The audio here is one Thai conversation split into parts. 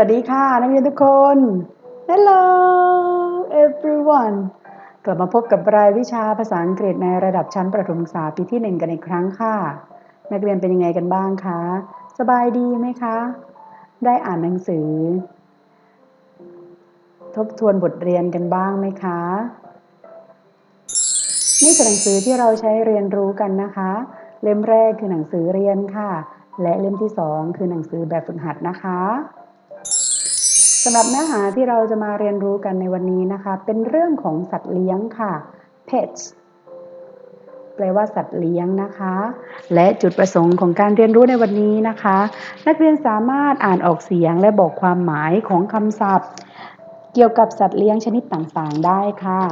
วัสดีค่ะ นักเรียนทุกคน Hello everyone กลับมาพบกับรายวิชาภาษาอังกฤษในระดับชั้นประถมศึกษาปีที่หนึ่งกันอีกครั้งค่ะ นักเรียนเป็นยังไงกันบ้างคะ สบายดีไหมคะ ได้อ่านหนังสือ ทบทวนบทเรียนกันบ้างไหมคะ นี่คือหนังสือที่เราใช้เรียนรู้กันนะคะ เล่มแรกคือหนังสือเรียนค่ะ และเล่มที่สองคือหนังสือแบบฝึกหัดนะคะ สำหรับเนื้อหาที่เราจะมาเรียนรู้กันในวันนี้นะคะ เป็นเรื่องของสัตว์เลี้ยงค่ะ pets แปลว่าสัตว์เลี้ยงนะคะ และจุดประสงค์ของการเรียนรู้ในวันนี้นะคะ นักเรียนสามารถอ่านออกเสียงและบอกความหมายของคำศัพท์ เกี่ยวกับสัตว์เลี้ยงชนิดต่างๆ ได้ค่ะ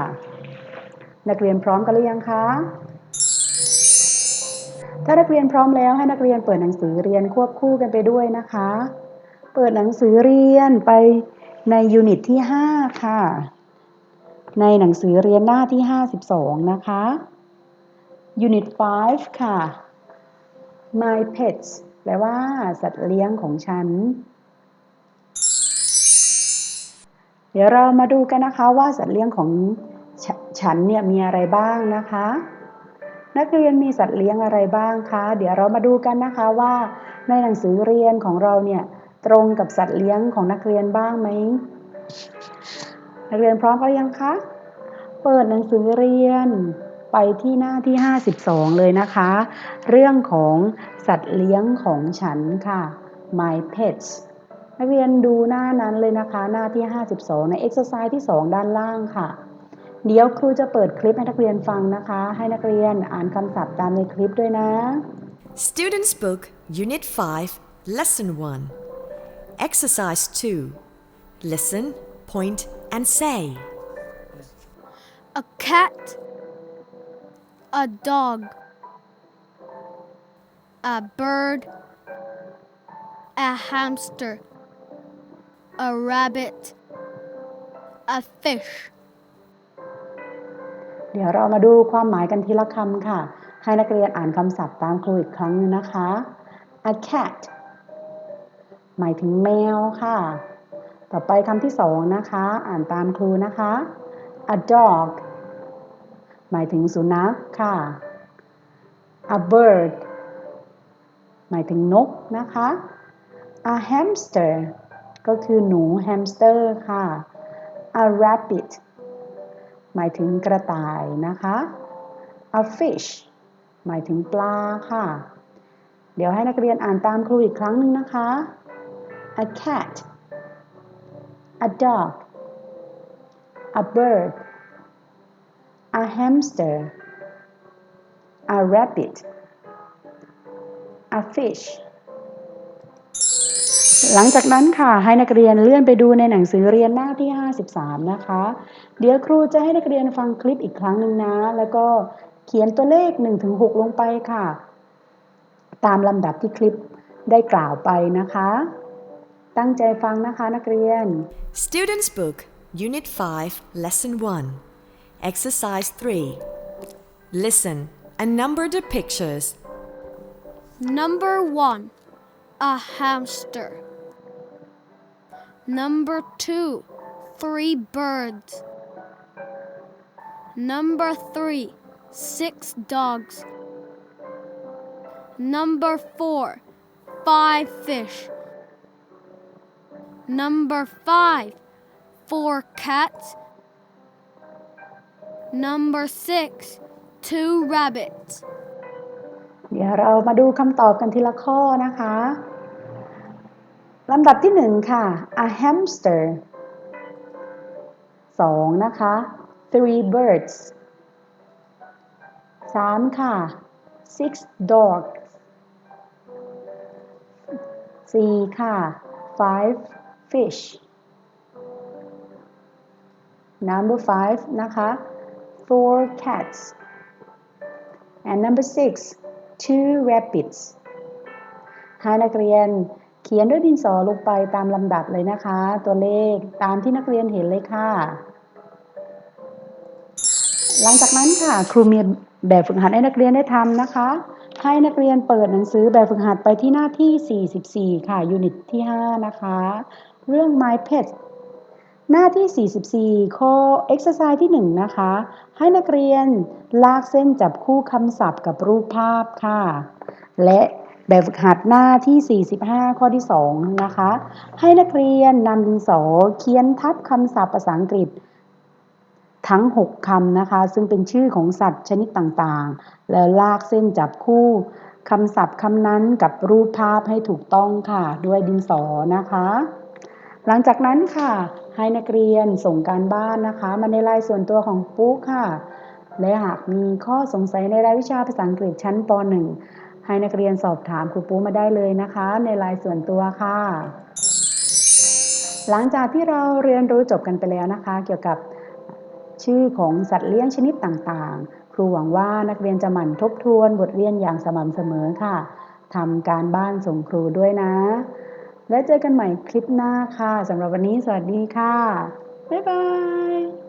นักเรียนพร้อมกันหรือยังคะถ้านักเรียนพร้อมแล้วให้นักเรียนเปิดหนังสือเรียนควบคู่กันไปด้วยนะคะ เปิดหนังสือเรียนไปในยูนิตที่ 5 ค่ะ ในหนังสือเรียนหน้าที่ 52 นะคะ ยูนิต 5 ค่ะ My pets แปลว่าสัตว์เลี้ยงของฉัน เดี๋ยวเรามาดูกันนะคะว่าสัตว์เลี้ยงของฉฉันเนี่ยมีอะไรบ้างนะคะ นักเรียนมีสัตว์เลี้ยงอะไรบ้างคะ เดี๋ยวเรามาดูกันนะคะว่าในหนังสือเรียนของเราเนี่ย ตรงกับสัตว์เลี้ยงของนักเรียนบ้างไหม นักเรียนพร้อมกันยังคะ เปิดหนังสือเรียนไปที่หน้าที่ 52 เลยนะคะ เรื่องของสัตว์เลี้ยงของฉันค่ะ my pets นักเรียนดูหน้านั้นเลยนะคะ หน้าที่ 52 ใน exercise ที่ 2 ด้านล่างค่ะ เดี๋ยวครูจะเปิดคลิปให้นักเรียนฟังนะคะ ให้นักเรียนอ่านคำศัพท์ตามในคลิปด้วยนะ Students Book, Unit 5, Lesson 1. Exercise 2. Listen, point, and say. a cat, a dog, a bird, a hamster, a rabbit, a fish. เดี๋ยวเรามาดูความหมายกันทีละคำค่ะ ให้นักเรียนอ่านคำศัพท์ตามครูอีกครั้งหนึงนะคะ a cat หมายถึงแมวค่ะ ต่อไปคำที่สองนะคะ อ่านตามครูนะคะ a dog หมายถึงสุนัขค่ะ a bird หมายถึงนกนะคะ a hamster ก็คือหนูแฮมสเตอร์ค่ะ a rabbit หมายถึงกระต่ายนะคะ a fish หมายถึงปลาค่ะ เดี๋ยวให้นักเรียนอ่านตามครูอีกครั้งหนึ่งนะคะ a cat a dog a bird a hamster a rabbit a fish หลังจากนั้นค่ะให้นักเรียนเลื่อนไปดูในหนังสือเรียนหน้าที่ 53 นะคะ เดี๋ยวครูจะให้นักเรียนฟังคลิปอีกครั้งหนึ่งนะ แล้วก็เขียนตัวเลข 1-6 ลงไปค่ะ ตามลำดับที่คลิปได้กล่าวไปนะคะ ตั้งใจฟังนะคะนักเรียน Students Book, Unit 5, Lesson 1. Exercise 3. Listen and number the pictures. Number one, a hamster. Number two, three birds. Number three, six dogs. Number four, five fish. Number five, four cats. Number six, two rabbits. เดี๋ยวเรามาดูคำตอบกันทีละข้อนะคะลำดับที่หนึ่งค่ะ a hamster สองนะคะ three birds สามค่ะ six dogs สี่ค่ะ five fish number five นะคะ four cats and number six two rabbits ให้นักเรียนเขียนด้วยดินสอลงไปตามลำดับเลยนะคะ ตัวเลขตามที่นักเรียนเห็นเลยค่ะ หลังจากนั้นค่ะครูมีแบบฝึกหัดให้นักเรียนได้ทำนะคะ ให้นักเรียนเปิดหนังสือแบบฝึกหัดไปที่หน้าที่ 44 ค่ะยูนิตที่ 5 นะคะ เรื่อง My Pet หน้าที่ 44 ข้อ exercise ที่ 1 นะคะ ให้นักเรียนลากเส้นจับคู่คำศัพท์กับรูปภาพค่ะ และแบบฝึกหัดหน้าที่ 45 ข้อที่ 2 นะคะ ให้นักเรียนนำดินสอเขียนทับคำศัพท์ภาษาอังกฤษ ทั้ง 6คำนะคะ ซึ่งเป็นชื่อของสัตว์ชนิดต่างๆ แล้วลากเส้นจับคู่คำศัพท์คำนั้นกับรูปภาพให้ถูกต้องค่ะ ด้วยดินสอนะคะ หลังจากนั้นค่ะ ให้นักเรียนส่งการบ้านนะคะ มาในไลน์ส่วนตัวของปุ๊กค่ะ และหากมีข้อสงสัยในรายวิชาภาษาอังกฤษชั้นป .1 ให้นักเรียนสอบถามครูปุ๊มาได้เลยนะคะ ในไลน์ส่วนตัวค่ะ หลังจากที่เราเรียนรู้จบกันไปแล้วนะคะ เกี่ยวกับชื่อของสัตว์เลี้ยงชนิดต่างๆ ครูหวังว่านักเรียนจะหมั่นทบทวนบทเรียนอย่างสม่ำเสมอค่ะทำการบ้านส่งครูด้วยนะ และเจอกันใหม่คลิปหน้าค่ะสำหรับวันนี้สวัสดีค่ะ บ๊ายบาย